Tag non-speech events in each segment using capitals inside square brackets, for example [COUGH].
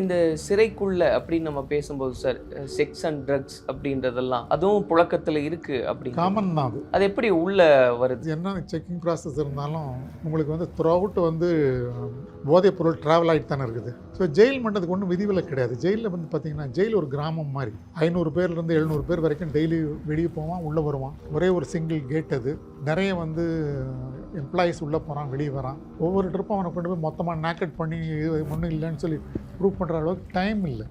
இந்த சிறைக்குள்ள அப்படின்னு நம்ம பேசும்போது சார் செக்ஸ் அண்ட் ட்ரக்ஸ் அப்படின்றதெல்லாம் அதுவும் புழக்கத்தில் இருக்கு அப்படி காமன் தான் அது. அது எப்படி உள்ள வருது? என்ன செக்கிங் ப்ராசஸ் இருந்தாலும் உங்களுக்கு வந்து த்ரூ அவுட் வந்து போதைப் பொருள் ட்ராவல் ஆகிட்டு தானே இருக்குது. ஸோ ஜெயில் மண்டதுக்கு ஒன்றும் விதிவிலக்கு கிடையாது. ஜெயிலில் வந்து பார்த்தீங்கன்னா ஜெயில் ஒரு கிராமம் மாதிரி. ஐநூறு பேர்லேருந்து எழுநூறு பேர் வரைக்கும் டெய்லி வெளியே போவான் உள்ளே வருவான். ஒரே ஒரு சிங்கிள் கேட் அது. நிறைய வந்து எம்ப்ளாயீஸ் உள்ளே போகிறான் வெளியே வரான். ஒவ்வொரு ட்ரிப்பும் அவனை கொண்டு போய் மொத்தமாக நேக்கட் பண்ணி இது ஒன்றும் இல்லைன்னு சொல்லி ப்ரூவ் பண்ணுற அளவுக்கு டைம் இல்லை.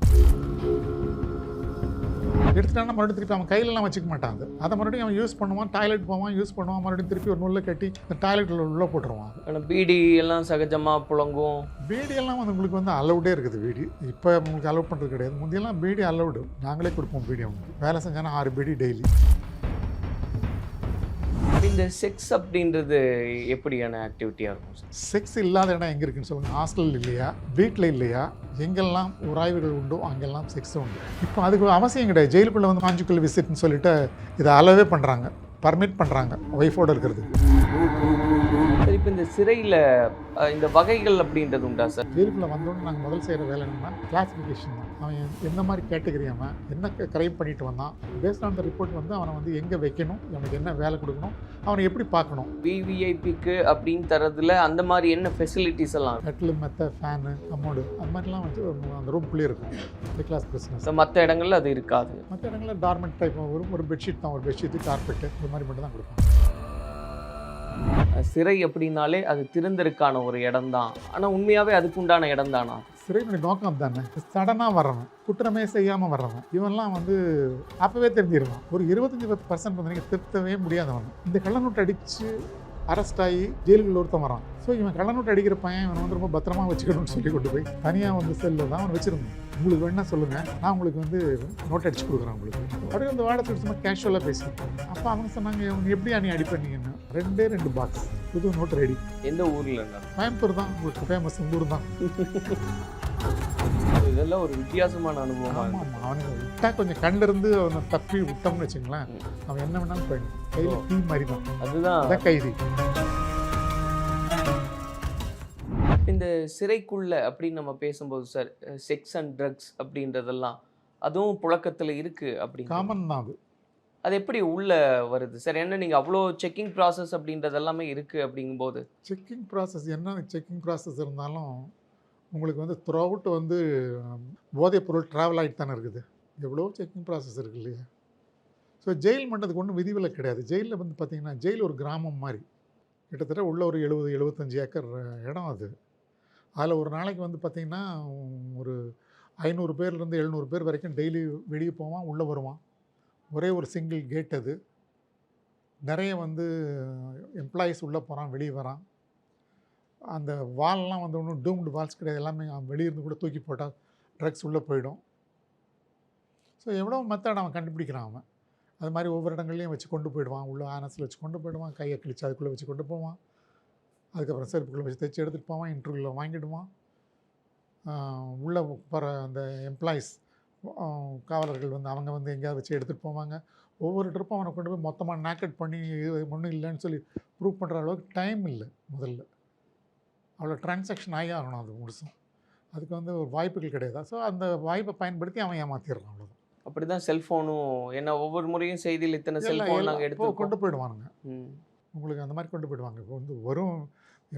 எடுத்துட்டானா மறுபடியும் திருப்பி அவன் கையிலலாம் வச்சுக்க மாட்டான் அது. அதை மறுபடியும் அவன் யூஸ் பண்ணுவான் டாய்லெட் போவான் யூஸ் பண்ணுவான் மறுபடியும் திருப்பி ஒரு நூலில் கட்டி இந்த டாய்லெட்டில் உள்ளே போட்டுருவான். ஆனா பீடி எல்லாம் சகஜமா புழங்கும். பீடி எல்லாம் வந்து உங்களுக்கு வந்து அலௌடே இருக்குது பீடி. இப்போ உங்களுக்கு அலோவ் பண்ணுறது கிடையாது. முந்தையெல்லாம் பீடி அலௌடு நாங்களே கொடுப்போம் பீடி அவங்களுக்கு. வேலை செஞ்சானா ஆறு பீடி டெய்லி இந்த செக்ஸ் அப்படின்றது எப்படியான ஆக்டிவிட்டியாக இருக்கும் சார் செக்ஸ் இல்லாத இடம் எங்கே இருக்குன்னு சொல்லுங்கள் ஹாஸ்டல் இல்லையா? வீட்டில் இல்லையா? எங்கெல்லாம் உராய்வுகள் உண்டோ அங்கெல்லாம் செக்ஸ் உண்டு. இப்போ அதுக்கு அவசியம் கிடையாது. ஜெயிலுக்குள்ளே வந்து காஞ்சிக்குள் விசிட்னு சொல்லிட்டு இதை அலவே பண்ணுறாங்க பர்மிட் பண்ணுறாங்க ஒய்ஃபோடு இருக்கிறது இந்த சிறையில இந்த வகைகள் அப்படின்றது உண்டா சார்? ஜெயிலுக்குள்ளே வந்தோடனே நாங்கள் முதல் செய்கிற வேலை என்னன்னா கிளாஸிஃபிகேஷன் தான். அவன் எ- எந்த மாதிரி கேட்டகரி அவன் என்ன கிரைம் பண்ணிட்டு வந்தான் பேஸ்ட் ஆன் த ரிப்போர்ட் வந்து அவனை வந்து எங்கே வைக்கணும் அவனுக்கு என்ன வேலை கொடுக்கணும் அவனை எப்படி பார்க்கணும். விவிஐபிக்கு அப்படின்னு தரதுல அந்த மாதிரி என்ன ஃபெசிலிட்டிஸ் எல்லாம்? கட்டில் மெத்த ஃபேனு கம்மோடு அது மாதிரிலாம் வச்சு அந்த ரூம்குள்ளேயே இருக்கும். ஹை கிளாஸ் பிஸ்னஸ் மத்த இடங்கள்ல அது இருக்காது. மற்ற இடங்களில் டார்மெண்ட் டைப் வரும் ஒரு பெட்ஷீட் தான் ஒரு பெட்ஷீட்டு கார்பெட்டு இது மாதிரி மட்டும் தான் கொடுப்பாங்க. சிறை அப்படின்னாலே அது திறந்திருக்கான ஒரு இடம் தான் ஆனால் உண்மையாகவே அதுக்கு உண்டான இடம் தானா? சிறையினுடைய நோக்கம் தானே சடனாக வர்றவன் குற்றமே செய்யாமல் வர்றவன் இவன்லாம் வந்து அப்போவே தெரிஞ்சிருவான். ஒரு இருபத்தஞ்சி பத்து பர்சன்ட் வந்து நீங்கள் திருத்தவே முடியாதவன். இந்த கள்ளநோட்டு அடித்து அரெஸ்ட் ஆகி ஜெயிலுக்குள்ள ஒருத்தன் வரான். ஸோ இவன் கள்ளநோட்டு அடிக்கிற பையன் இவனை வந்து ரொம்ப பத்திரமா வச்சுக்கணும்னு சொல்லி கொண்டு போய் தனியாக வந்து செல்லில் தான் அவன் வச்சிருந்தான். உங்களுக்கு வேணா சொல்லுங்கள் நான் உங்களுக்கு வந்து நோட் அடிச்சு கொடுக்குறேன் உங்களுக்கு. அப்படியே அந்த வாடகை சும்மா கேஷுவலாக பேசிட்டேன் அப்போ அவங்க சொன்னாங்க இவங்க எப்படி நீ அடி பண்ணீங்கன்னு ரெண்டே ரெண்டு பாக்ஸ் புது நோட் ரெடி எந்த ஊர்ல? கோயம்புத்தூர் தான். உங்களுக்கு ஃபேமஸ் ஊர் தான். இதெல்லாம் ஒரு வித்தியாசமான அனுபவமா அவனுக்கு விட்டா கொஞ்சம் கண்ணில் இருந்து அவனை தப்பி விட்டோம்னு வச்சுங்களேன் அவன் என்ன வேணாலும் போயிடும். கையில் தீ மாதிரி தான். அதுதான். கைதி. இந்த சிறைக்குள்ள அப்படின்னு நம்ம பேசும்போது சார் செக்ஸ் அண்ட் ட்ரக்ஸ் அப்படின்றதெல்லாம் அதுவும் புழக்கத்துல இருக்கு அப்படி காமன் தான் அது. அது எப்படி உள்ள வருது? சார் என்ன நீங்க அவ்வளோ செக்கிங் ப்ராசஸ் அப்படின்றது எல்லாமே இருக்கு அப்படிங்கும்போது? செக்கிங் ப்ராசஸ் என்ன செக்கிங் ப்ராசஸ் இருந்தாலும் உங்களுக்கு வந்து த்ரூ அவுட் வந்து போதைப் பொருள் ட்ராவல் ஆகிட்டு தானே இருக்குது. எவ்வளோ செக்கிங் ப்ராசஸ் இருக்கு இல்லையா? ஸோ ஜெயில் மண்டதுக்கு ஒன்றும் விதிவிலக்கு கிடையாது. ஜெயிலில் வந்து பார்த்தீங்கன்னா ஜெயில் ஒரு கிராமம் மாதிரி. கிட்டத்தட்ட உள்ள ஒரு எழுபது எழுபத்தஞ்சு ஏக்கர் இடம் அது. அதில் ஒரு நாளைக்கு வந்து பார்த்திங்கன்னா ஒரு ஐநூறு பேர்லேருந்து எழுநூறு பேர் வரைக்கும் டெய்லி வெளியே போவான் உள்ளே வருவான். ஒரே ஒரு சிங்கிள் கேட் அது. நிறைய வந்து எம்ப்ளாயீஸ் உள்ளே போகிறான் வெளியே வரான். அந்த வால்லாம் வந்து ஒன்றும் டூம்டு வால்ஸ் கிடையாது. எல்லாமே அவன் வெளியிருந்து கூட தூக்கி போட்டால் ட்ரக்ஸ் உள்ளே போயிடும். ஸோ எவ்வளோ மெத்தட் அவன் கண்டுபிடிக்கிறான் அவன்? அது மாதிரி ஒவ்வொரு இடங்கள்லையும் வச்சு கொண்டு போயிடுவான். உள்ள ஆனஸில் வச்சு கொண்டு போயிடுவான். கையை கிழிச்சு அதுக்குள்ளே வச்சு கொண்டு போவான். அதுக்கப்புறம் செருப்புக்குள்ளே வச்சு தைச்சி எடுத்துகிட்டு போவான். இன்டர்வியூவில் வாங்கிடுவான். உள்ளே வர போகிற அந்த எம்ப்ளாயீஸ் காவலர்கள் வந்து அவங்க வந்து எங்கேயாவது வச்சு எடுத்துகிட்டு போவாங்க. ஒவ்வொரு ட்ரிப்பும் அவனை கொண்டு போய் மொத்தமாக நேக்கட் பண்ணி இது ஒன்றும் இல்லைன்னு சொல்லி ப்ரூவ் பண்ணுற அளவுக்கு டைம் இல்லை முதல்ல. அவ்வளோ டிரான்சாக்ஷன் ஆகி ஆகணும் அது முழுசும். அதுக்கு வந்து ஒரு வாய்ப்புகள் கிடையாது. ஸோ அந்த வாய்ப்பை பயன்படுத்தி அவன் ஏமாத்திடுறான் அவ்வளோதான் அப்படிதான் செல்போனும் என்ன ஒவ்வொரு முறையும் செய்தியில் இத்தனை செல்போன் நாங்க இப்போ எடுத்து கொண்டு போயிடுவானுங்க. உங்களுக்கு அந்த மாதிரி கொண்டு போயிடுவாங்க. இப்போ வந்து வெறும்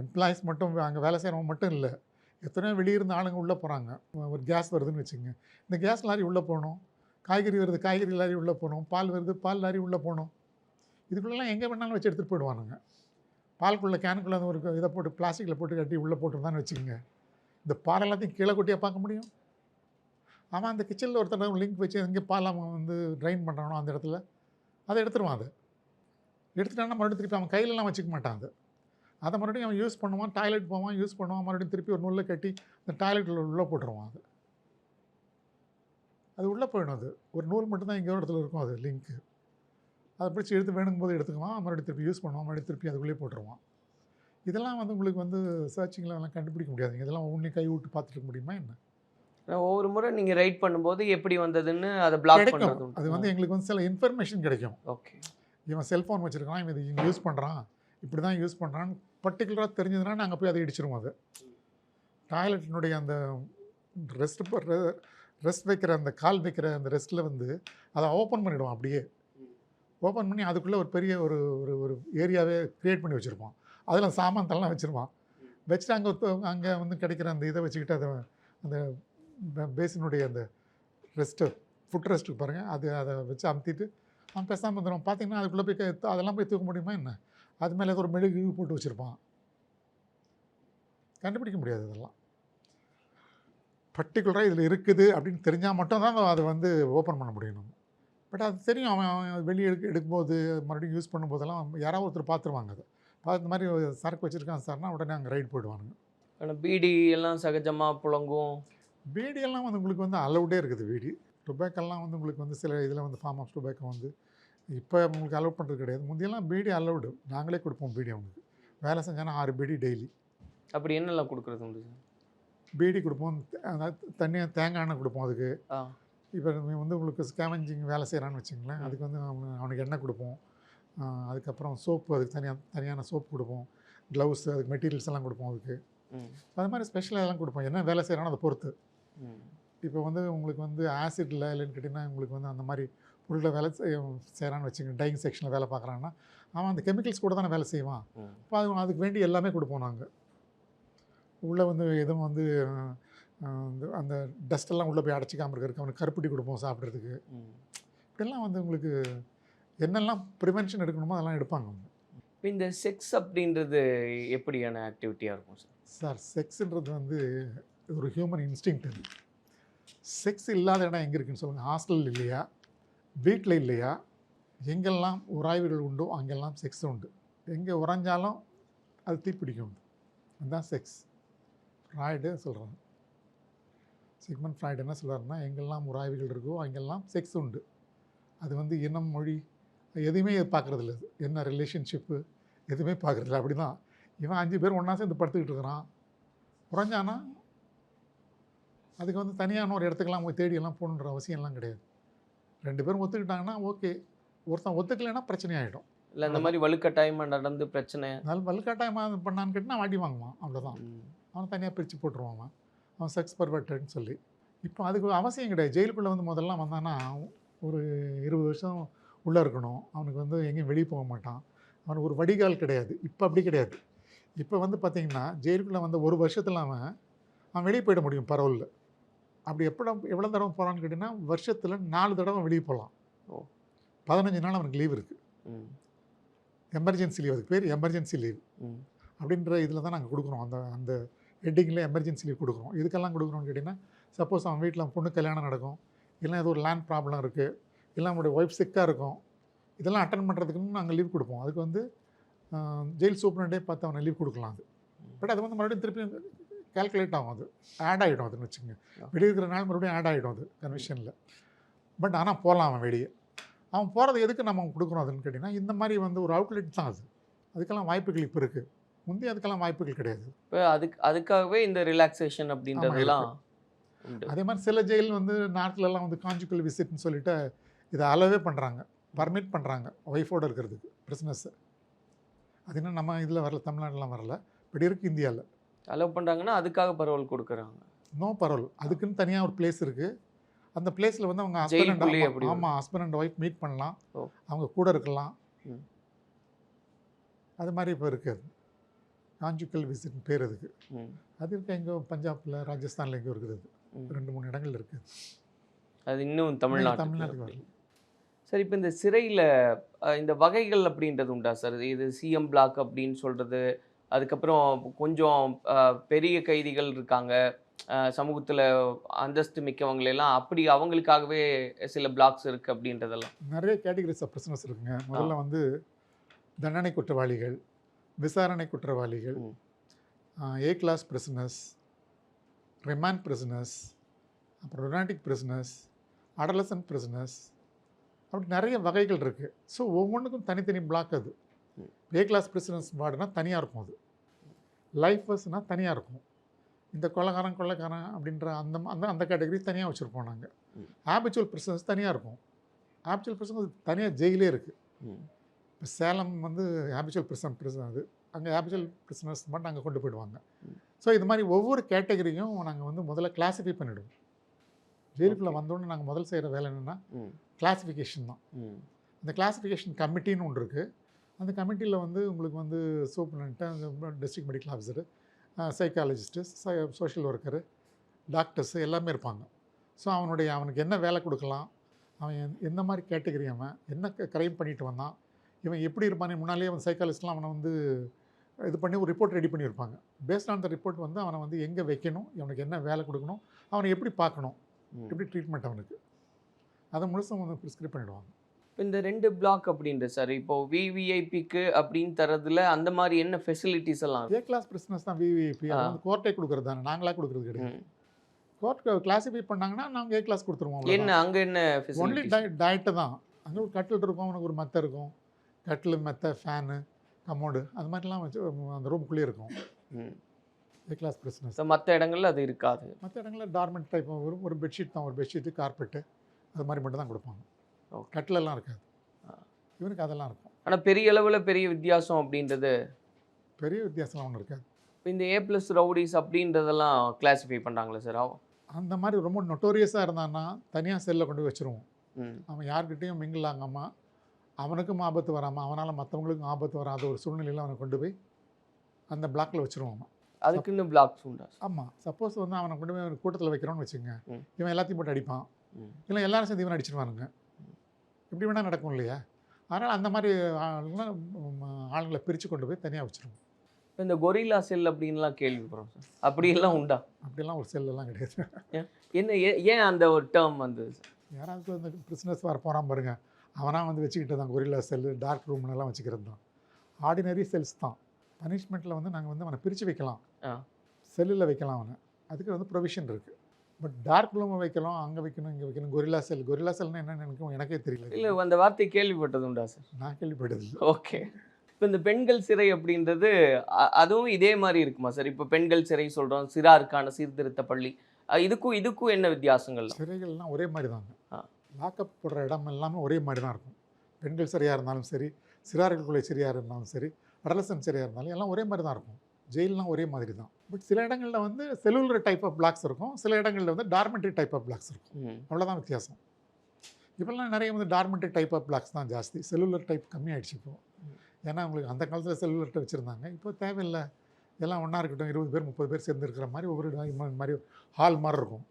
எம்ப்ளாயிஸ் மட்டும் அங்கே வேலை செய்கிறவங்க மட்டும் இல்லை. எத்தனையோ வெளியிருந்த ஆளுங்க உள்ளே போகிறாங்க ஒரு கேஸ் வருதுன்னு வச்சுங்க இந்த கேஸ் லாரி உள்ளே போகணும். காய்கறி வருது காய்கறி லாரி உள்ளே போகணும். பால் வருது பால் லாரி உள்ளே போகணும். இதுக்குள்ளெல்லாம் எங்கே வேணாலும் வச்சு எடுத்துகிட்டு போயிடுவானுங்க. பால்குள்ளே கேனுக்குள்ளே ஒரு இதை போட்டு பிளாஸ்டிக்கில் போட்டு கட்டி உள்ளே போட்டுருந்தான்னு வச்சுக்கோங்க. இந்த பால் எல்லாத்தையும் கீழே கொட்டியாக பார்க்க முடியும். அவன் அந்த கிச்சனில் ஒருத்தர் லிங்க் வச்சு எங்கே பால் அவன் வந்து ட்ரைன் பண்ணுறானோ அந்த இடத்துல அதை எடுத்துருவான் அது. எடுத்துட்டான்னா மறுபடியும் திருப்பி அவன் கையிலலாம் வச்சுக்க மாட்டான் அது. அதை மறுபடியும் அவன் யூஸ் பண்ணுவான் டாய்லெட் போவான் யூஸ் பண்ணுவான் மறுபடியும் திருப்பி ஒரு நூலில் கட்டி அந்த டாய்லெட்டில் உள்ளே போட்டுருவான் அது. அது உள்ளே போயிடும் அது. ஒரு நூல் மட்டும்தான் எங்கேயோ ஒரு இடத்துல இருக்கும் அது லிங்க்கு. அதை பிடிச்சி எடுத்து வேணுங்கும் போது எடுத்துக்குவான் மறுபடியும் திருப்பி யூஸ் பண்ணுவான் மறுபடியும் திருப்பி அதுக்குள்ளேயே போட்டுருவான் இதெல்லாம் வந்து உங்களுக்கு வந்து சர்ச்சிங்கில் எல்லாம் கண்டுபிடிக்க முடியாதுங்க. இதெல்லாம் ஒவ்வொன்றையும் கை விட்டு பார்த்துட்டு முடியுமா என்ன? ஒவ்வொரு முறை நீங்க ரைட் பண்ணும்போது எப்படி வந்ததுன்னு அதை பிளாக் கிடைக்கும். அது வந்து எங்களுக்கு வந்து சில இன்ஃபர்மேஷன் கிடைக்கும். ஓகே இவன் செல்ஃபோன் வச்சுருக்கான் இவன் இது யூஸ் பண்ணுறான் இப்படி தான் யூஸ் பண்ணுறான்னு பர்டிகுலராக தெரிஞ்சதுன்னா நாங்கள் போய் அதை இடிச்சிருவோம் அது. டாய்லெட்டினுடைய அந்த ரெஸ்ட் ரெஸ்ட் வைக்கிற அந்த கால் வைக்கிற அந்த ரெஸ்ட்டில் வந்து அதை ஓப்பன் பண்ணிவிடுவான் அப்படியே. ஓப்பன் பண்ணி அதுக்குள்ளே ஒரு பெரிய ஒரு ஒரு ஒரு ஏரியாவே க்ரியேட் பண்ணி வச்சுருப்போம். அதில் சாமான் தள்ளலாம் வச்சுருவான் வச்சுட்டு அங்கே அங்கே வந்து கிடைக்கிற அந்த இதை வச்சுக்கிட்டு அதை அந்த பேசினுடைய அந்த ரெஸ்ட்டு ஃபுட் ரெஸ்ட்டுக்கு பாருங்கள் அது அதை வச்சு அமுத்திட்டு அவன் பேசாமல் வந்துடும் பார்த்தீங்கன்னா அதுக்குள்ளே போய் அதெல்லாம் போய் தூக்க முடியுமா என்ன? அது மேலே ஏதோ ஒரு மெழுகு போட்டு வச்சுருப்பான். கண்டுபிடிக்க முடியாது இதெல்லாம். பர்டிகுலராக இதில் இருக்குது அப்படின்னு தெரிஞ்சால் மட்டும்தான் அதை வந்து ஓப்பன் பண்ண முடியும் நம்ம. பட் அது தெரியும். அவன் வெளியே எடுக்க எடுக்கும்போது மறுபடியும் யூஸ் பண்ணும்போதெல்லாம் யாராவது ஒருத்தர் பார்த்துருவாங்க அதை. பார்த்து மாதிரி ஒரு சரக்கு வச்சுருக்கான் சார்னா உடனே அங்கே ரைட் போயிடுவானுங்க. ஆனால் பீடி எல்லாம் சகஜமாக புழங்கும்? பீடியெல்லாம் வந்து உங்களுக்கு வந்து அலௌடே இருக்குது பீடி. டுபேக்கெல்லாம் வந்து உங்களுக்கு வந்து சில இதில் வந்து ஃபார்ம் ஆஃப் டுபேக்கோ வந்து இப்போ உங்களுக்கு அலோவ் பண்ணுறது கிடையாது. முந்தியெல்லாம் பீடி அலௌடு நாங்களே கொடுப்போம் பீடி அவனுக்கு வேலை செஞ்சானா ஆறு பீடி டெய்லி. அப்படி என்னெல்லாம் கொடுக்குறது சார்? பீடி கொடுப்போம். தண்ணியாக தேங்காய் எண்ணெய் கொடுப்போம் அதுக்கு. இப்போ வந்து உங்களுக்கு ஸ்கேவஞ்சிங் வேலை செய்கிறான்னு வச்சுங்களேன் அதுக்கு வந்து அவனு- அவனுக்கு எண்ணெய் கொடுப்போம். அதுக்கப்புறம் சோப்பு அதுக்கு தனியாக தனியான சோப்பு கொடுப்போம். க்ளவுஸ் அதுக்கு மெட்டீரியல்ஸ் எல்லாம் கொடுப்போம் அதுக்கு. அது மாதிரி ஸ்பெஷலாக எல்லாம் கொடுப்போம். என்ன வேலை செய்கிறானோ அதை பொறுத்து. இப்போ வந்து உங்களுக்கு வந்து ஆசிட்ல இல்லைன்னு கேட்டிங்கன்னா உங்களுக்கு வந்து அந்த மாதிரி பொருளை வேலை செய்கிறான்னு வச்சுங்க டைங் செக்ஷனில் வேலை பார்க்குறான்னா அவன் அந்த கெமிக்கல்ஸ் கூட தானே வேலை செய்வான். அப்போ அது அதுக்கு வேண்டி எல்லாமே கொடுப்போம் நாங்கள் உள்ளே வந்து எதுவும் வந்து இந்த அந்த டஸ்டெல்லாம் உள்ளே போய் அடைச்சிக்காம இருக்கிறதுக்கு அவனுக்கு கருப்பட்டி கொடுப்போம் சாப்பிட்றதுக்கு. இப்படிலாம் வந்து உங்களுக்கு என்னெல்லாம் ப்ரிவென்ஷன் எடுக்கணுமோ அதெல்லாம் எடுப்பாங்க அவங்க. இப்போ இந்த செக்ஸ் அப்படின்றது எப்படியான ஆக்டிவிட்டியாக இருக்கும் சார் சார் செக்ஸுன்றது வந்து ஒரு ஹியூமன் இன்ஸ்டிங் அது. செக்ஸ் இல்லாத இடம் எங்கே இருக்குன்னு சொல்லுங்கள் ஹாஸ்டல் இல்லையா? வீட்டில் இல்லையா? எங்கெல்லாம் உராய்வுகள் உண்டோ அங்கெல்லாம் செக்ஸ் உண்டு. எங்கே உறைஞ்சாலும் அது தீப்பிடிக்கும். அதுதான் செக்ஸ் ஃப்ராய்டு சொல்கிறாங்க சிக்மன் ஃப்ராய்டு என்ன சொல்கிறாருன்னா எங்கெல்லாம் உராய்வுகள் இருக்கோ அங்கெல்லாம் செக்ஸ் உண்டு. அது வந்து இனம் மொழி எதுவுமே பார்க்குறதில்ல என்ன ரிலேஷன்ஷிப்பு எதுவுமே பார்க்குறதில்ல அப்படி தான் இவன் அஞ்சு பேர் ஒன்றா சேர்ந்து படுத்துக்கிட்டு இருக்கிறான். குறைஞ்சானா அதுக்கு வந்து தனியான ஒரு இடத்துக்கெல்லாம் போய் தேடி எல்லாம் போகணுன்ற அவசியம்லாம் கிடையாது. ரெண்டு பேரும் ஒத்துக்கிட்டாங்கன்னா ஓகே. ஒருத்தன் ஒத்துக்கலைன்னா பிரச்சனை ஆகிடும் இல்லை இந்த மாதிரி வலுக்கட்டாயமாக நடந்து பிரச்சனை. அதனால வலுக்கட்டாயமாக பண்ணான்னு கேட்டால் வாடி வாங்குவான். அவ்வளோதான். அவன் தனியாக பிரித்து போட்டுருவான் அவன் செக்ஸ் பர்வெட்டட்னு சொல்லி. இப்போ அதுக்கு அவசியம் கிடையாது. ஜெயிலுக்குள்ளே வந்து முதல்ல வந்தானா ஒரு இருபது வருஷம் உள்ளே இருக்கணும். அவனுக்கு வந்து எங்கேயும் வெளியே போக மாட்டான். அவனுக்கு ஒரு வடிகால் கிடையாது. இப்போ அப்படி கிடையாது. இப்போ வந்து பார்த்தீங்கன்னா ஜெயிலுக்குள்ளே வந்த ஒரு வருஷத்தில் அவன் அவன் வெளியே போயிட முடியும் பரவலில் அப்படி எப்போ எவ்வளோ தடவை போகிறான்னு கேட்டிங்கன்னா வருஷத்தில் நாலு தடவை வெளியே போகலாம். ஓ. பதினஞ்சு நாள் அவனுக்கு லீவ் இருக்குது எமர்ஜென்சி லீவ் அதுக்கு பேர் எமர்ஜென்சி லீவ் அப்படின்ற இதில் தான் நாங்கள் கொடுக்குறோம் அந்த அந்த ஹெட்டிங்கில் எமர்ஜென்சி லீவ் கொடுக்குறோம் இதுக்கெல்லாம் கொடுக்குறோம்னு கேட்டிங்கன்னா சப்போஸ் அவன் வீட்டில் பொண்ணு கல்யாணம் நடக்கும். இல்லை ஏதோ ஒரு லேண்ட் ப்ராப்ளம் இருக்குது இல்லை அவனுடைய ஒய்ஃப் சிக்காக இருக்கும். இதெல்லாம் அட்டன் பண்ணுறதுக்குன்னு நாங்கள் லீவ் கொடுப்போம். அதுக்கு வந்து ஜெயில் சூப்பரண்டே பார்த்து அவனை லீவ் கொடுக்கலாம் அது. பட் அது வந்து மறுபடியும் திருப்பி கால்குலேட் ஆகும் அது. ஆட் ஆகிடும் அதுன்னு வச்சுங்க வெளியே இருக்கிற நாள் மறுபடியும் ஆட் ஆகிடும் அது கன்விஷனில் பட் ஆனால் போகலாம் அவன் வெளியே. அவன் போகிறது எதுக்கு நம்ம கொடுக்குறோம் அதுன்னு கேட்டிங்கன்னா இந்த மாதிரி வந்து ஒரு அவுட்லெட் தான் அது. அதுக்கெல்லாம் வாய்ப்புகள் இப்போ இருக்குது முந்தைய அதுக்கெல்லாம் வாய்ப்புகள் கிடையாது. இப்போ அதுக்கு அதுக்காகவே இந்த ரிலாக்ஸேஷன் அப்படின்றதெல்லாம் அதே மாதிரி சில ஜெயில் வந்து நாட்டிலலாம் வந்து காஞ்சுக்கல் விசிட்னு சொல்லிட்டு இதை அளவே பண்ணுறாங்க பர்மிட் பண்ணுறாங்க ஒய்ஃபோடு இருக்கிறதுக்கு பிரிஸ்னஸ்ஸு அது இன்னும் நம்ம இதில் வரல தமிழ்நாட்டிலாம் வரல. இப்படி இருக்குது இந்தியாவில் அலோவ் பண்ணுறாங்கன்னா அதுக்காக பரவல் கொடுக்குறாங்க. நோ பரோல் அதுக்குன்னு தனியாக ஒரு பிளேஸ் இருக்குது அந்த பிளேஸில் வந்து அவங்க ஹஸ்பண்ட் ஆமாம் ஹஸ்பண்ட் அண்ட் ஒய்ஃப் மீட் பண்ணலாம். அவங்க கூட இருக்கலாம். அது மாதிரி இப்போ இருக்குது காஞ்சுக்கல் விசிட் பேர் அதுக்கு. ம். அது இருக்கு எங்கோ பஞ்சாபில் ராஜஸ்தானில் எங்கேயோ இருக்குது அது. ரெண்டு மூணு இடங்கள் இருக்குது அது இன்னும் தமிழ்நாட்டுக்கு தமிழ்நாட்டுக்கு வரல. சார் இப்போ இந்த சிறையில் இந்த வகைகள் அப்படின்றது உண்டா சார்? இது சிஎம் பிளாக் அப்படின்னு சொல்கிறது அதுக்கப்புறம் கொஞ்சம் பெரிய கைதிகள் இருக்காங்க. சமூகத்தில் அந்தஸ்து மிக்கவங்களெல்லாம் அப்படி அவங்களுக்காகவே சில பிளாக்ஸ் இருக்குது அப்படின்றதெல்லாம். நிறைய கேட்டகரிஸ் ஆஃப் பிரிசனஸ் இருக்குங்க. முதல்ல வந்து தண்டனை குற்றவாளிகள் விசாரணை குற்றவாளிகள். A class prisoners remand prisoners அப்புறம் ரொனாட்டிக் பிரிசனஸ் அடலசன் பிரிசனஸ் அப்படி நிறைய வகைகள் இருக்குது ஸோ ஒவ்வொன்றுக்கும் தனித்தனி பிளாக் அது. ஏ கிளாஸ் பிரிசனஸ் வார்டுனா தனியாக இருக்கும் அது. லைஃபர்ஸ்னால் தனியாக இருக்கும். இந்த கொலைக்காரன் கொள்ளைக்காரன் அப்படின்ற அந்த அந்த அந்த கேட்டகரி தனியாக வச்சுருப்போம் நாங்கள். ஆபிச்சுவல் பிரிசனஸ் தனியாக இருக்கும். ஆபிச்சுவல் பிரிசனஸ் தனியாக ஜெயிலே இருக்குது சேலம் வந்து ஹேபிச்சுவல் பிரிசன் பிரிசன் அது. அங்கே ஹேபிச்சுவல் பிரிசனர்ஸ் மட்டும் அங்கே கொண்டு போயிடுவாங்க. ஸோ இது மாதிரி ஒவ்வொரு கேட்டகரியும் நாங்கள் வந்து முதல்ல கிளாஸிஃபை பண்ணிவிடுவோம் ஜெயிலுக்குள்ளே. வந்தோடனே நாங்கள் முதல் செய்கிற வேலை என்னென்னா கிளாஸிஃபிகேஷன் தான். ம். இந்த கிளாஸிஃபிகேஷன் கமிட்டின்னு ஒன்று இருக்குது அந்த கமிட்டியில் வந்து உங்களுக்கு வந்து சூப்பரண்ட்டு அந்த district medical officer psychologist social worker doctors எல்லாமே இருப்பாங்க. ஸோ அவனுடைய அவனுக்கு என்ன வேலை கொடுக்கலாம் அவன் எந்த மாதிரி கேட்டகரி அவன் என்ன கிரைம் பண்ணிட்டு வந்தான் இவன் எப்படி இருப்பானே? முன்னாலேயே அவன் சைக்காலஜிஸ்ட்லாம் அவனை வந்து இது பண்ணி ஒரு ரிப்போர்ட் ரெடி பண்ணியிருப்பாங்க. பேஸ்ட் ஆன் த ரிப்போர்ட் வந்து அவனை வந்து எங்கே வைக்கணும்? அவனுக்கு என்ன வேலை கொடுக்கணும்? அவனை எப்படி பார்க்கணும். எப்படி ட்ரீட்மெண்ட் அவனுக்கு? அதை முழுசும் வந்து ப்ரிஸ்கிரைப் பண்ணிடுவாங்க. இப்ப இந்த ரெண்டு பிளாக் அப்படின்றது சார் இப்போ விவிஐபிக்கு அப்படின்னு தரதுல அந்த மாதிரி என்ன ஃபெசிலிட்டிஸ் எல்லாம் ஏ கிளாஸ் பிரிஸ்னஸ் தான் விவிஐபி. வந்து கோர்ட்டே கொடுக்குறது தானே? நாங்களாக கொடுக்குறது கிடையாது. கோர்ட் கிளாஸிஃபை பண்ணாங்கன்னா நாங்கள் ஏ கிளாஸ் கொடுத்துருவோம் என்ன? அங்க என்ன ஒன்லி டயட்டு தான். அங்கே ஒரு கட்டில் இருக்கும் அவனுக்கு ஒரு மெத்தை இருக்கும். கட்டில் மெத்தை ஃபேனு கமோடு அது மாதிரிலாம் வச்சு அந்த ரூம்குள்ளேயே இருக்கும். ஏ கிளாஸ் பிரிஸ்னஸ் மற்ற இடங்கள்ல அது இருக்காது. மற்ற இடங்களில் டார்மெண்ட் டைப் ஒரு ஒரு பெட்ஷீட் தான் ஒரு பெட்ஷீட்டு கார்பெட்டு அது மாதிரி மட்டும் தான் கொடுப்பாங்க. கட்டிலெல்லாம் இருக்காது. இவனுக்கு அதெல்லாம் இருக்கும். ஆனா பெரிய அளவுல பெரிய வித்தியாசம் அப்படின்றது? பெரிய வித்தியாசம்லாம் ஒன்றும் இருக்காது. இந்த ஏ பிளஸ் ரவுடிஸ் அப்படின்றதெல்லாம் கிளாஸிஃபை பண்றாங்களா சார் அந்த மாதிரி ரொம்ப நொட்டோரியஸாக இருந்தான்னா தனியாக செல்லில் கொண்டு வச்சுருவோம். அவன் யார்கிட்டயும் மிங்கிள் ஆகாமல் அவனுக்கும் ஆபத்து வராமல் அவனால் மற்றவங்களுக்கும் ஆபத்து வராத ஒரு சூழ்நிலையில் அவனை கொண்டு போய் அந்த பிளாக்ல வச்சுருவோம் அவன். அதுக்குன்னு பிளாக்ஸ் உண்டா? ஆமாம் சப்போஸ் வந்து அவனை கொண்டு போய் ஒரு கூட்டத்தில் வைக்கிறோன்னு வச்சுங்க. இவன் எல்லாத்தையும் போட்டு அடிப்பான். இல்லை எல்லாரும் சேர்ந்து இவன் அடிச்சிருவானுங்க. இப்படி வேணால் நடக்கும் இல்லையா? அதனால் அந்த மாதிரி ஆளுங்களை பிரித்து கொண்டு போய் தனியாக வச்சுருவோம். இப்ப இந்த கொரில்லா செல் அப்படின்லாம் கேள்விப்படுறோம் சார். அப்படியெல்லாம் உண்டா? அப்படிலாம் ஒரு செல்லெல்லாம் கிடையாது. என்ன ஏன் அந்த ஒரு டேர்ம் வந்தது யாராவது வந்து பிரிஸ்னஸ் வர போகிறான் பாருங்க. அவனாக வந்து வச்சுக்கிட்டு தான் கொரில்லா செல்லு டார்க் ரூம்னெல்லாம் வச்சுக்கிறது தான். ஆர்டினரி செல்ஸ் தான். பனிஷ்மெண்ட்டில் வந்து நாங்கள் வந்து அவனை பிரித்து வைக்கலாம். செல்லில் வைக்கலாம் அவனை. அதுக்கு வந்து ப்ரொவிஷன் இருக்குது பட் டார்க் ரூம் வைக்கலாம் அங்கே வைக்கணும் இங்கே வைக்கணும் கொரில்லா செல் கொரில்லா செல்னா என்னன்னு எனக்கு எனக்கே தெரியல. இல்ல அந்த வார்த்தை கேள்விப்பட்டது உண்டா சார் நான் கேள்விப்பட்டது ஓகே. இப்போ இந்த பெண்கள் சிறை அப்படின்றது அதுவும் இதே மாதிரி இருக்குமா சார் இப்போ பெண்கள் சிறை சொல்றோம் சிறாருக்கான சீர்திருத்த பள்ளி. இதுக்கும் இதுக்கும் என்ன வித்தியாசங்கள் சிறைகள்லாம் ஒரே மாதிரி தாங்க. லாக்கப் போடுற இடம் எல்லாமே ஒரே மாதிரி தான் இருக்கும். பெண்கள் சிறையாக இருந்தாலும் சரி சிறார்களுக்குள்ளே சிறையாக இருந்தாலும் சரி அடலசன் சிறையாக இருந்தாலும் எல்லாம் ஒரே மாதிரி தான் இருக்கும். ஜெயிலெலாம் ஒரே மாதிரி தான். பட் சில இடங்களில் வந்து செல்லுலர் டைப் ஆஃப் பிளாக்ஸ் இருக்கும். சில இடங்களில் வந்து டார்மெண்ட்ரி டைப் ஆஃப் பிளாக்ஸ் இருக்கும். அவ்வளோதான் வித்தியாசம். இப்போல்லாம் நிறைய வந்து டார்மெண்ட்ரி டைப் ஆஃப் பிளாக்ஸ் தான் ஜாஸ்தி. செல்லுலர் டைப் கம்மியாயிடுச்சு இப்போ. ம். ஏன்னா உங்களுக்கு அந்த காலத்தில் செல்லுலர் வச்சுருந்தாங்க. இப்போ தேவையில்லை. எல்லாம் ஒன்றா இருக்கட்டும். இருபது பேர் முப்பது பேர் சேர்ந்து இருக்கிற மாதிரி ஒவ்வொரு மாதிரி ஹால் மாதிரி இருக்கும்.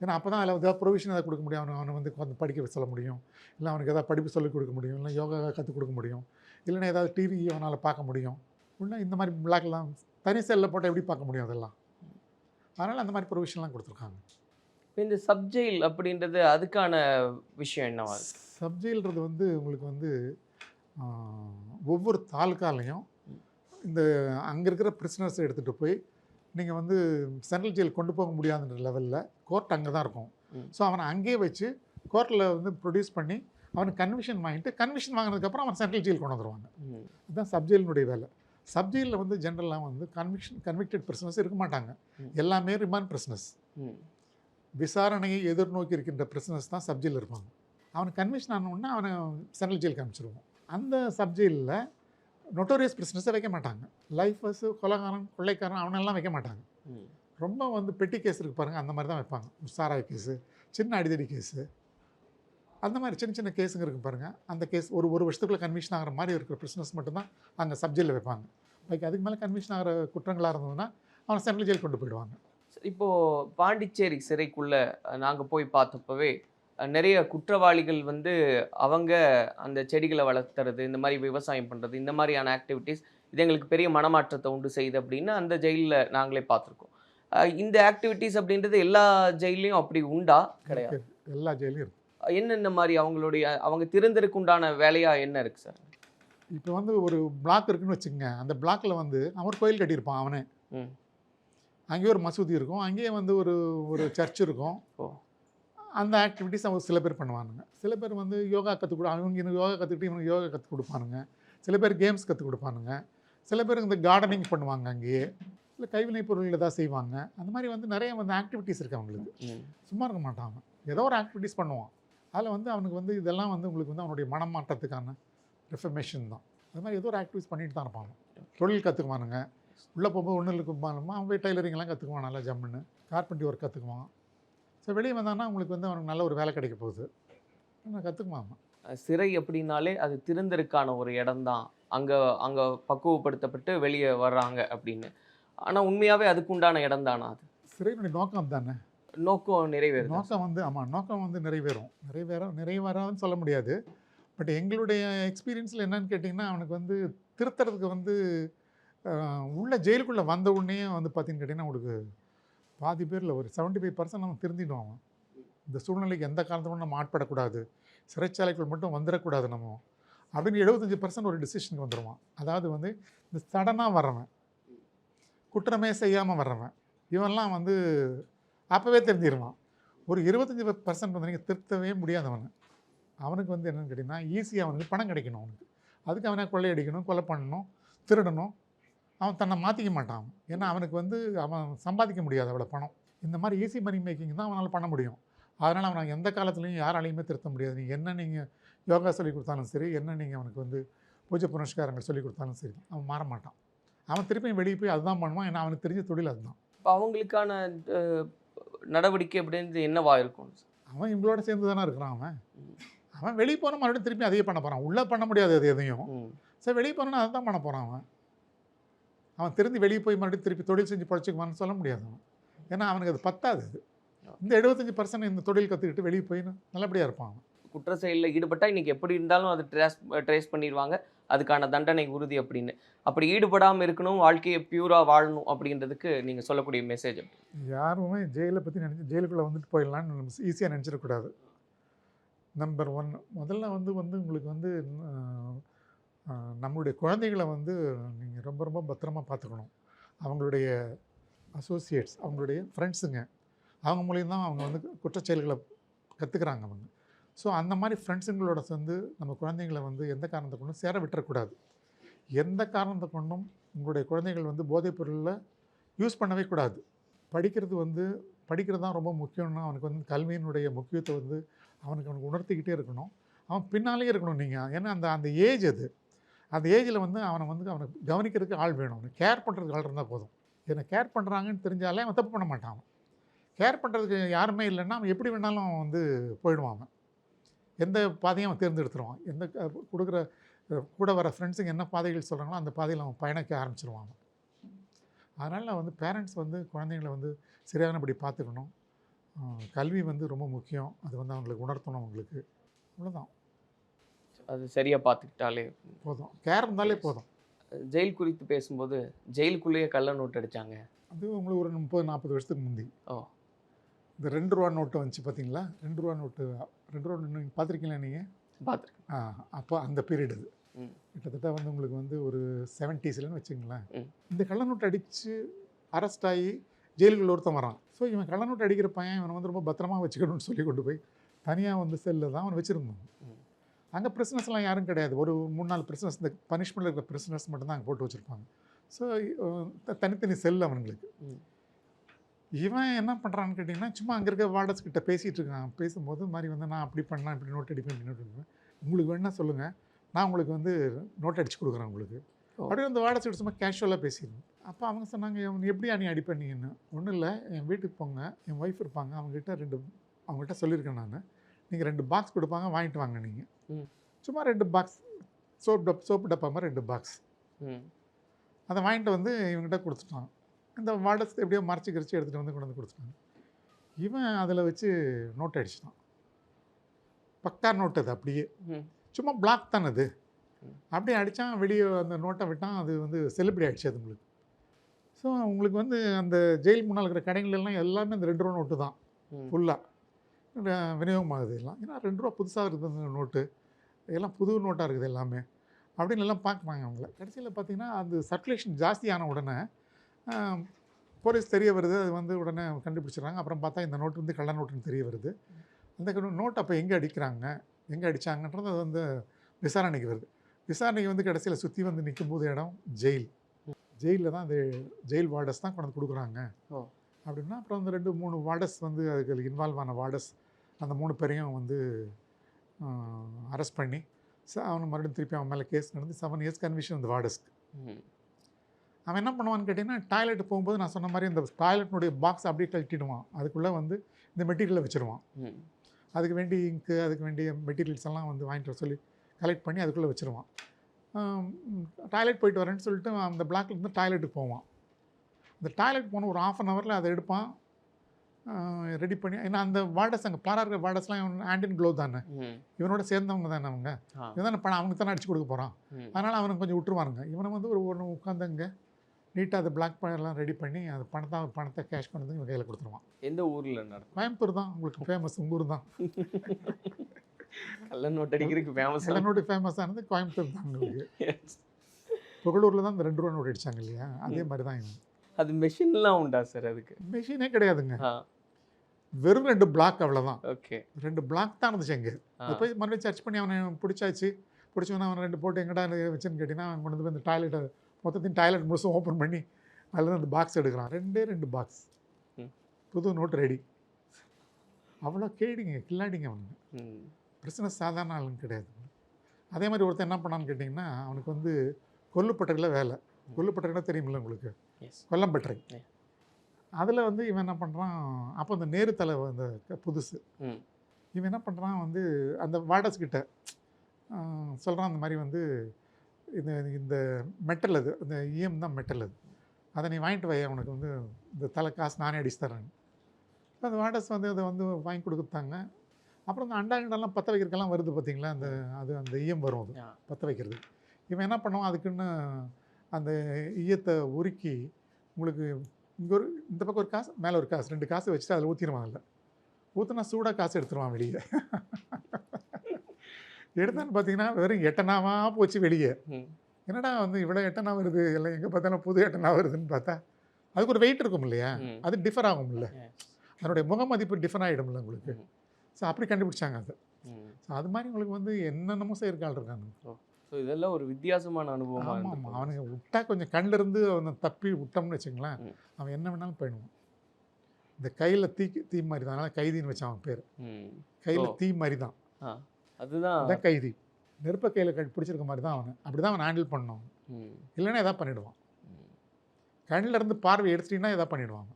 ஏன்னா அப்போ தான் அதில் ஏதாவது ப்ரொவிஷன் ஏதாவது கொடுக்க முடியும். அவனை அவனை வந்து உட்காந்து படிக்க சொல்ல முடியும். இல்லை அவனுக்கு ஏதாவது படிப்பு சொல்லிக் கொடுக்க முடியும். இல்லை யோகா கற்றுக் கொடுக்க முடியும். இல்லைன்னா ஏதாவது டிவி அவனால் பார்க்க முடியும். இல்லை இந்த மாதிரி பிளாக்லாம் தனி செல்லில் போட்டால் எப்படி பார்க்க முடியும் அதெல்லாம்? அதனால் அந்த மாதிரி ப்ரொவிஷன்லாம் கொடுத்துருக்காங்க. இப்போ இந்த சப்ஜெயில் அப்படின்றது அதுக்கான விஷயம் என்னவா சப்ஜெயில்ன்றது வந்து உங்களுக்கு வந்து ஒவ்வொரு தாலுக்காலையும் இந்த அங்கே இருக்கிற பிரிசனர்ஸை எடுத்துகிட்டு போய் நீங்கள் வந்து சென்ட்ரல் ஜெயில் கொண்டு போக முடியாதுன்ற லெவலில் கோர்ட் அங்கே தான் இருக்கும். ஸோ அவனை அங்கேயே வச்சு கோர்ட்டில் வந்து ப்ரொடியூஸ் பண்ணி அவனுக்கு கன்விஷன் வாங்கிட்டு கன்விஷன் வாங்கினதுக்கப்புறம் அவன் சென்ட்ரல் ஜெயில் கொண்டு வந்துருவாங்க. ம். அதுதான் சப்ஜெயிலினுடைய வேலை. சப்ஜெயிலில் வந்து ஜென்ரலாக வந்து கன்விக்ஷன் கன்விக்டட் பிரிசனர்ஸ் இருக்க மாட்டாங்க. எல்லாமே ரிமாண்ட் பிரிசனர்ஸ் ம். விசாரணையை எதிர்நோக்கி இருக்கின்ற பிரிசனர்ஸ் தான் சப்ஜெயில் இருப்பாங்க. அவனுக்கு கன்விஷன் ஆனவுடனே அவனை சென்ட்ரல் ஜெயிலுக்கு அனுப்பிச்சிருவோம். அந்த சப்ஜெயிலில் நொட்டோரியஸ் பிரிசனர்ஸை வைக்க மாட்டாங்க. லைஃபர்ஸ் கொலைகாரன் கொள்ளைக்காரன் அவனெல்லாம் வைக்க மாட்டாங்க. ரொம்ப வந்து பெட்டி கேஸ் இருக்கு பாருங்கள் அந்த மாதிரி தான் வைப்பாங்க. சாராய கேஸு சின்ன அடிதடி கேஸு அந்த மாதிரி சின்ன சின்ன கேஸுங்க இருக்கு பாருங்கள் அந்த கேஸ் ஒரு ஒரு வருஷத்துக்குள்ள கன்விஷன் ஆகிற மாதிரி இருக்கிற பிரிசனர்ஸ் மட்டும்தான் அங்கே சப்ஜெக்டில் வைப்பாங்க. லைக் அதுக்கு மேலே கன்விஷன் ஆகிற குற்றங்களாக இருந்ததுன்னா அவனை சென்ட்ரல் ஜெயில் கொண்டு போயிடுவாங்க. சரி, இப்போ பாண்டிச்சேரி சிறைக்குள்ள அஹ், நாங்க போய் பார்த்தப்பவே நிறைய குற்றவாளிகள் வந்து அவங்க அந்த செடிகளை வளர்த்துறது இந்த மாதிரி விவசாயம் பண்றது இந்த மாதிரியான ஆக்டிவிட்டீஸ் இது எங்களுக்கு பெரிய மனமாற்றத்தை உண்டு செய்யுது அப்படின்னு அந்த ஜெயிலில் நாங்களே பார்த்துருக்கோம். இந்த ஆக்டிவிட்டீஸ் அப்படின்றது எல்லா ஜெயிலையும் அப்படி உண்டா? கிடையாது எல்லா ஜெயிலையும் என்னென்ன மாதிரி அவங்களுடைய அவங்க திறந்தருக்கு உண்டான வேலையா என்ன இருக்கு சார்? இப்போ வந்து ஒரு பிளாக் இருக்குன்னு வச்சுக்கோங்க. அந்த பிளாக்ல வந்து அவன் ஒரு கோயில் கட்டியிருப்பான் அவனே. ம். அங்கேயே ஒரு மசூதி இருக்கும். அங்கேயே வந்து ஒரு ஒரு சர்ச் இருக்கும். ஓ. அந்த ஆக்டிவிட்டீஸ் அவங்க சில பேர் பண்ணுவானுங்க. சில பேர் வந்து யோகா கற்றுக் கொடு அவங்க இவனுக்கு யோகா கற்றுக்கிட்டு இவனுக்கு யோகா கற்றுக் கொடுப்பானுங்க. சில பேர் கேம்ஸ் கற்றுக் கொடுப்பானுங்க. சில பேர் இந்த கார்டனிங் பண்ணுவாங்க அங்கேயே. இல்லை கைவினைப் பொருள் ஏதாவது செய்வாங்க. அந்த மாதிரி வந்து நிறைய வந்து ஆக்டிவிட்டீஸ் இருக்கு அவங்களுக்கு. சும்மா இருக்க அவன். ஏதோ ஒரு ஆக்டிவிட்டீஸ் பண்ணுவான். அதில் வந்து அவனுக்கு வந்து இதெல்லாம் வந்து உங்களுக்கு வந்து அவனுடைய மனமாற்றத்துக்கான ரிஃபர்மேஷன் தான். அது மாதிரி ஏதோ ஒரு ஆக்டிவிட்டிஸ் பண்ணிட்டு தான் இருப்பான் அவன். தொழில் கற்றுக்குவானுங்க உள்ளே போகும்போது ஒன்றும் இருக்குமானுமா அவன் போய் டைலரிங்லாம் கற்றுக்குவான் நல்லா ஜம்முன்னு. கார்பெண்ட்ரி ஒர்க் கற்றுக்குவான் ஸோ வெளியே வந்தான்னா உங்களுக்கு வந்து அவனுக்கு நல்ல ஒரு வேலை கிடைக்க போகுது. நான். அஹ் சிறை அப்படின்னாலே அது திருந்தருக்கான ஒரு இடம்தான். அங்க அங்க பக்குவப்படுத்தப்பட்டு வெளியே வர்றாங்க அப்படின்னு. ஆனா உண்மையாவே அதுக்குண்டான இடம் தானா அது? சிறையினுடைய நோக்கம் தானே நோக்கம் நிறைவேறுது? நோக்கம் வந்து ஆமாம் நோக்கம் வந்து நிறைவேறும். நிறைவேற நிறைவேறாதுன்னு சொல்ல முடியாது. பட் எங்களுடைய எக்ஸ்பீரியன்ஸில் என்னன்னு கேட்டிங்கன்னா அவனுக்கு வந்து திருத்துறதுக்கு வந்து உள்ள ஜெயிலுக்குள்ளே வந்த உடனே வந்து பார்த்தீங்கன்னு கேட்டிங்கன்னா உங்களுக்கு பாதி பேரில் ஒரு 75% ஃபைவ் பர்சன்ட் நம்ம திருந்திடும் அவன். இந்த சூழ்நிலைக்கு எந்த காரணத்தோட நம்ம ஆட்படக்கூடாது. சிறைச்சாலைக்குள் மட்டும் வந்துடக்கூடாது நம்ம. அப்படின்னு எழுபத்தஞ்சி பர்சன்ட் ஒரு டிசிஷனுக்கு வந்துடுவான் அதாவது வந்து இந்த சடனாக வர்றவன் குற்றமே செய்யாமல் வர்றவன் இவன்லாம் வந்து அப்போவே தெரிஞ்சிருவான் ஒரு இருபத்தஞ்சி பர்சன்ட் வந்து நீங்கள் திருத்தவே முடியாதவன். அவனுக்கு வந்து என்னென்னு கேட்டிங்கன்னா ஈஸியாக அவனுக்கு பணம் கிடைக்கணும் அவனுக்கு. அதுக்கு அவனை கொள்ளையடிக்கணும் கொலை பண்ணணும் திருடணும் அவன் தன்னை மாற்றிக்க மாட்டான். ஏன்னா அவனுக்கு வந்து அவன் சம்பாதிக்க முடியாது அவ்வளோ பணம். இந்த மாதிரி ஈஸி மணி மேக்கிங் தான் அவனால் பண்ண முடியும். அதனால் அவனை எந்த காலத்துலையும் யாராலையுமே திருத்த முடியாது. நீங்கள் என்ன நீங்கள் யோகா சொல்லி கொடுத்தாலும் சரி என்ன நீங்கள் அவனுக்கு வந்து பூஜை புனஸ்காரங்கள் சொல்லி கொடுத்தாலும் சரி அவன் மாற மாட்டான். அவன் திருப்பியும் வெளியே போய் அதுதான் பண்ணுவான். ஏன்னா அவனுக்கு தெரிஞ்ச தொழில் அதுதான். இப்போ அவங்களுக்கான நடவடிக்கை அப்படின்றது என்னவா இருக்கும்? அவன் இவங்களோட சேர்ந்து தானே இருக்கிறான் அவன். அவன் வெளியே போனால் மறுபடியும் திருப்பி அதையே பண்ண போகிறான் உள்ளே பண்ண முடியாது அது எதையும். சரி வெளியே போனா அதை தான் பண்ண போகிறான் அவன். அவன் திரும்பி வெளியே போய் மறுபடியும் திருப்பி தொழில் செஞ்சு பழச்சிக்குவான்னு சொல்ல முடியாது அவன். ஏன்னா அவனுக்கு அது பத்தாது அது. இந்த எழுபத்தஞ்சி பர்சன்ட் இந்த தொழில் கற்றுக்கிட்டு வெளியே போய் நல்லபடியாக இருப்பான் அவன். குற்ற செயலில் ஈடுபட்டா இன்னைக்கு எப்படி இருந்தாலும் அது ட்ரேஸ் ட்ரேஸ் பண்ணிடுவாங்க. அதுக்கான தண்டனை உறுதி அப்படின்னு. அப்படி ஈடுபடாமல் இருக்கணும் வாழ்க்கையை பியூரா வாழணும் அப்படின்றதுக்கு நீங்க சொல்லக்கூடிய மெசேஜ் யாருமே ஜெயிலை பற்றி நினச்சி ஜெயிலுக்குள்ளே வந்துட்டு போயிடலான்னு ஈஸியாக நினச்சிடக்கூடாது. நம்பர் ஒன் முதல்ல வந்து வந்து உங்களுக்கு வந்து நம்மளுடைய குழந்தைகளை வந்து நீங்கள் ரொம்ப ரொம்ப பத்திரமா பார்த்துக்கணும். அவங்களுடைய அசோசியேட்ஸ் அவங்களுடைய ஃப்ரெண்ட்ஸுங்க அவங்க மூலியம் தான் அவங்க வந்து குற்றச்செயல்களை கற்றுக்குறாங்க அவங்க. ஸோ அந்த மாதிரி ஃப்ரெண்ட்ஸுங்களோட சேர்ந்து நம்ம குழந்தைங்களை வந்து எந்த காரணத்தை கொண்டும் சேர விட்டுறக்கூடாது. எந்த காரணத்தை கொண்டும் உங்களுடைய குழந்தைகள் வந்து போதைப் பொருளில் யூஸ் பண்ணவே கூடாது. படிக்கிறது வந்து படிக்கிறது தான் ரொம்ப முக்கியம்னா அவனுக்கு வந்து கல்வியினுடைய முக்கியத்துவம் வந்து அவனுக்கு அவனுக்கு உணர்த்திக்கிட்டே இருக்கணும். அவன் பின்னாலே இருக்கணும் நீங்கள் ஏன்னா அந்த அந்த ஏஜ் அது. அந்த ஏஜில் வந்து அவனை வந்து அவனை கவனிக்கிறதுக்கு ஆள் வேணும். அவனுக்கு கேர் பண்ணுறதுக்கு ஆள் இருந்தால் போதும். என்னை கேர் பண்ணுறாங்கன்னு தெரிஞ்சாலே அவன் தப்பு பண்ண மாட்டான். அவன் கேர் பண்ணுறதுக்கு யாருமே இல்லைன்னா அவன் எப்படி வேணாலும் அவன் வந்து போயிடுவான் அவன். எந்த பாதையும் அவன் தேர்ந்தெடுத்துருவான். எந்த கொடுக்குற கூட வர ஃப்ரெண்ட்ஸுங்க என்ன பாதைகள் சொல்கிறாங்களோ அந்த பாதையில் அவன் பயணிக்க ஆரம்பிச்சிருவான் அவன். அதனால் வந்து பேரண்ட்ஸ் வந்து குழந்தைங்களை வந்து சரியானபடி பார்த்துக்கணும். கல்வி வந்து ரொம்ப முக்கியம். அது வந்து அவங்களுக்கு உணர்த்தணும் அவங்களுக்கு. அவ்வளோதான் அது சரியா பார்த்துக்கிட்டாலே போதும். கேர் இருந்தாலே போதும். ஜெயில் குறித்து பேசும்போது ஜெயிலுக்குள்ளேயே கள்ள நோட் அடிச்சாங்க. அது உங்களுக்கு ஒரு முப்பது நாற்பது வருஷத்துக்கு முந்தி. ஓ. இந்த ரெண்டு ரூபா நோட்டு வந்துச்சு பார்த்தீங்களா? ரெண்டு ரூபா நோட்டு ரெண்டு ரூபா நீங்கள் பார்த்துருக்கீங்களா நீங்கள் பார்த்துருக்கேன். ஆ அப்போ அந்த பீரியட் ம். கிட்டத்தட்ட வந்து உங்களுக்கு வந்து ஒரு செவன்ட்டீஸ்லன்னு வச்சுங்களேன். இந்த கள்ள நோட்டு அடித்து அரெஸ்ட் ஆகி ஜெயிலுக்குள்ள ஒருத்தன் வரான் ஸோ இவன் கள்ள நோட்டு அடிக்கிற பையன் இவனை வந்து ரொம்ப பத்திரமா வச்சுக்கணும்னு சொல்லி கொண்டு போய் தனியாக வந்து செல்லில் தான் அவன் வச்சுருந்தான். அங்கே பிரிசனஸ்லாம் யாரும் கிடையாது. ஒரு மூணு நாலு பிரிசனஸ் இந்த பனிஷ்மெண்ட்டில் இருக்கிற பிரிசனஸ் மட்டும்தான் அங்கே போட்டு வச்சுருப்பாங்க. ஸோ தனித்தனி செல் அவனுங்களுக்கு. இவன் என்ன பண்ணுறான்னு கேட்டிங்கன்னா சும்மா அங்கே இருக்க வார்டர்ஸ் கிட்ட பேசிகிட்டு இருக்கான். பேசும்போது மாதிரி வந்து நான் அப்படி பண்ணலாம் இப்படி நோட் அடிப்பேன் இப்படி நோட் அடிப்பேன். உங்களுக்கு வேணா சொல்லுங்கள் நான் உங்களுக்கு வந்து நோட் அடிச்சு கொடுக்குறேன் உங்களுக்கு. அப்படியே அந்த வார்டர்ஸ் கிட்ட சும்மா கேஷுவலாக பேசிடுவேன் அப்போ அவங்க சொன்னாங்க "இவன் எப்படியா நீ அடிப்ப நீன்னு ஒன்றும் இல்லை. என் வீட்டுக்கு போங்க. என் ஒய்ஃப் இருப்பாங்க. அவங்ககிட்ட ரெண்டு அவங்ககிட்ட சொல்லியிருக்கேன் நான். நீங்கள் ரெண்டு பாக்ஸ் கொடுப்பாங்க வாங்கிட்டு வாங்க நீங்கள். சும்மா ரெண்டு பாக்ஸ் சோப் டப் சோப்பு டப்பா மாதிரி ரெண்டு பாக்ஸ் அதை வாங்கிட்டு வந்து இவங்ககிட்ட கொடுத்துட்டான். இந்த வார்டர்ஸ் எப்படியோ மறைச்சி கரிச்சு எடுத்துகிட்டு வந்து கொண்டு வந்து கொடுத்துட்டாங்க இவன் அதில் வச்சு நோட் அடிச்சிட்டான். பக்கா நோட் அது அப்படியே. சும்மா பிளாக் தானே அது. அப்படியே அடித்தான் வெளியே அந்த நோட்டை விட்டான் அது வந்து செலிப்ரேட் ஆயிடுச்சு அது உங்களுக்கு. ஸோ உங்களுக்கு வந்து அந்த ஜெயில் முன்னால் இருக்கிற கடைகள் எல்லாம் எல்லாமே அந்த ரெண்டு ரூபா நோட்டு தான். ஃபுல்லாக விநியோகமாகுது எல்லாம் ஏன்னா ரெண்டு ரூபா புதுசாக இருக்குது அந்த நோட்டு. எல்லாம் புது நோட்டாக இருக்குது எல்லாமே. அப்படின்னு எல்லாம் பார்க்குறாங்க அவங்கள. கடைசியில் பார்த்தீங்கன்னா அந்த சர்க்குலேஷன் ஜாஸ்தியான உடனே போலீஸ் தெரிய வருது. அது வந்து உடனே கண்டுபிடிச்சிடுறாங்க. அப்புறம் பார்த்தா இந்த நோட்டு வந்து கள்ள நோட்டுன்னு தெரிய வருது. அந்த நோட் அப்போ எங்கே அடிக்கிறாங்க? எங்கே அடித்தாங்கன்றது அது வந்து விசாரணைக்கு வருது. விசாரணைக்கு வந்து கடைசியில் சுற்றி வந்து நிற்கும்போது இடம் ஜெயில். ஜெயிலில் தான் அது ஜெயில் வார்டர்ஸ் தான் கொண்டு கொடுக்குறாங்க. அப்படின்னா அப்புறம் அந்த ரெண்டு மூணு வார்டர்ஸ் வந்து அதுக்கு இன்வால்வ் ஆன வார்டர்ஸ் அந்த மூணு பேரையும் வந்து அரெஸ்ட் பண்ணி ச அவனை மறுபடியும் திருப்பி அவன் மேலே கேஸ் நடந்து செவன் இயர்ஸ் கன்விஷன் அந்த வார்டர்ஸ்க்கு ம். அவன் என்ன பண்ணுவான்னு கேட்டிங்கன்னா டாய்லெட் போகும்போது நான் சொன்ன மாதிரி இந்த டாய்லெட்னுடைய பாக்ஸ் அப்படியே கழட்டிடுவான். அதுக்குள்ளே வந்து இந்த மெட்டீரியலை வச்சுருவான். அதுக்கு வேண்டி இங்கு அதுக்கு வேண்டிய மெட்டீரியல்ஸ் எல்லாம் வந்து வாங்கிட்டு வர சொல்லி கலெக்ட் பண்ணி அதுக்குள்ளே வச்சுருவான். டாய்லெட் போயிட்டு வரேன்னு சொல்லிட்டு அந்த பிளாக்ல இருந்து டாய்லெட்டுக்கு போவான். இந்த டாய்லெட் போன ஒரு ஆஃப் அன் ஹவரில் அதை எடுப்பான். ரெடி பண்ணி ஏன்னா அந்த வார்டர்ஸ் அங்கே பாரா இருக்கிற வார்டர்ஸ்லாம் இவன் ஆண்டின் க்ளோ தானே. இவனோட சேர்ந்தவங்க தானே அவங்க. இவன் தானே பணம் அவனுக்கு தானே அடிச்சு கொடுக்க போகிறான் அதனால் அவனுக்கு கொஞ்சம் விட்டுருவானுங்க. இவனை வந்து ஒரு ஒன்று உட்காந்தங்க நீட்டாக அதை பிளாக் எல்லாம் ரெடி பண்ணி அந்த பணத்தை பணத்தை கேஷ் பண்ணி இவன் கையில் கொடுத்துருவான். எந்த ஊர்ல நடக்கும்? கோயம்புத்தூர் தான் உங்களுக்கு ஃபேமஸ் உங்கள் ஊர் தான். கள்ள நோட் அடிக்கிறதுக்கு ஃபேமஸ் எல்லாரோட ஃபேமஸ் ஆனது கோயம்புத்தூர் தான் உங்களுக்கு. புகழூரில் தான் இந்த ரெண்டு ரூபா நோட் அடிச்சாங்க இல்லையா? அதே மாதிரி தான் இவன். அது மெஷின்லாம் உண்டா சார் அதுக்கு? மெஷினே கிடையாதுங்க. வெறும் ரெண்டு பிளாக் அவ்வளோதான் ஓகே ரெண்டு பிளாக் தான் இருந்துச்சு அது போய் மறுபடியும் சர்ச் பண்ணி அவனை பிடிச்சாச்சு. பிடிச்சவன அவன் ரெண்டு போட்டு எங்கடா வச்சுன்னு கேட்டிங்கன்னா அவன் கொண்டு வந்து இந்த டாய்லெட்டை மொத்தத்தையும் டாய்லெட் முழுசும் ஓப்பன் பண்ணி அதில் அந்த பாக்ஸ் எடுக்கிறான். ரெண்டே ரெண்டு பாக்ஸ். புது நோட் ரெடி அவ்வளோ கேடிங்க கில்லாடிங்க அவனுங்க. பிஸ்னஸ் சாதாரண ஆளுங்க கிடையாது. அதே மாதிரி ஒருத்தன் என்ன பண்ணான்னு கேட்டிங்கன்னா அவனுக்கு வந்து கொல்லுப்பட்டறையில் வேலை. கொல்லுப்பட்டறைனா தெரியுமில்ல உங்களுக்கு? கொல்லம்பட்டறை. அதில் வந்து இவன் என்ன பண்ணுறான் அப்போ அந்த நேரு தலை அந்த புதுசு. இவன் என்ன பண்ணுறான் வந்து அந்த வார்டர்ஸ் கிட்ட சொல்கிறான் அந்த மாதிரி வந்து இந்த இந்த மெட்டல் அது இந்த இஎம் தான் மெட்டல் அது. அதை நீ வாங்கிட்டு வை உனக்கு வந்து இந்த தலை காசு நானே அடிச்சு தரேன் அந்த வார்டர்ஸ் வந்து அதை வந்து வாங்கி கொடுத்தாங்க. அப்புறம் இந்த அண்டா கிண்டெல்லாம் பற்ற வைக்கிறதுக்கெல்லாம் வருது பார்த்தீங்களா அந்த அது அந்த ஈயம் வரும் அது பற்ற வைக்கிறது. இவன் என்ன பண்ணுவான்? அதுக்குன்னு அந்த ஈயத்தை உருக்கி உங்களுக்கு இங்கே ஒரு இந்த பக்கம் ஒரு காசு மேலே ஒரு காசு ரெண்டு காசு வச்சுட்டு அதில் ஊற்றிடுவான் ஊற்றினா சூடாக காசு எடுத்துருவான் வெளியே [LAUGHS] எடுத்தான்னு பார்த்தீங்கன்னா வெறும் எட்டனாவா போச்சு வெளியே. என்னடா வந்து இவ்வளோ எட்டனா வருது? எல்லாம் எங்கே பார்த்தாலும் புது எட்டனா வருதுன்னு பார்த்தா அதுக்கு ஒரு வெயிட் இருக்கும் இல்லையா? அது டிஃபர் ஆகும்ல. Yes. அதனுடைய முக மதிப்பு டிஃபர் ஆகிடும்ல உங்களுக்கு. ஸோ அப்படி கண்டுபிடிச்சாங்க அது. ஸோ அது மாதிரி உங்களுக்கு வந்து என்னென்னமோ செய்யறக்கால் இருக்காங்க. ஸோ இதெல்லாம் ஒரு வித்தியாசமான அனுபவமா ஆமாம். அவனுங்க விட்டா கொஞ்சம் கண்ணில் இருந்து அவனை தப்பி விட்டோம்னு வச்சுங்களேன். அவன் என்ன வேணாலும் போயிடுவான் இந்த கையில் தீ தீ மாதிரி தான் அதனால் கைதின்னு வச்சான் அவன் பேர். கையில். தீ மாதிரி தான் அதுதான் அதான் கைதி. நெருப்ப கையில் கட்டி பிடிச்சிருக்க மாதிரி தான் அவன். அப்படி தான் அவன் ஹேண்டில் பண்ணணும் ம். இல்லைன்னா எதாவது பண்ணிடுவான். ம். கண்ணில் இருந்து பார்வை எடுத்துட்டீங்கன்னா எதாவது அவன்.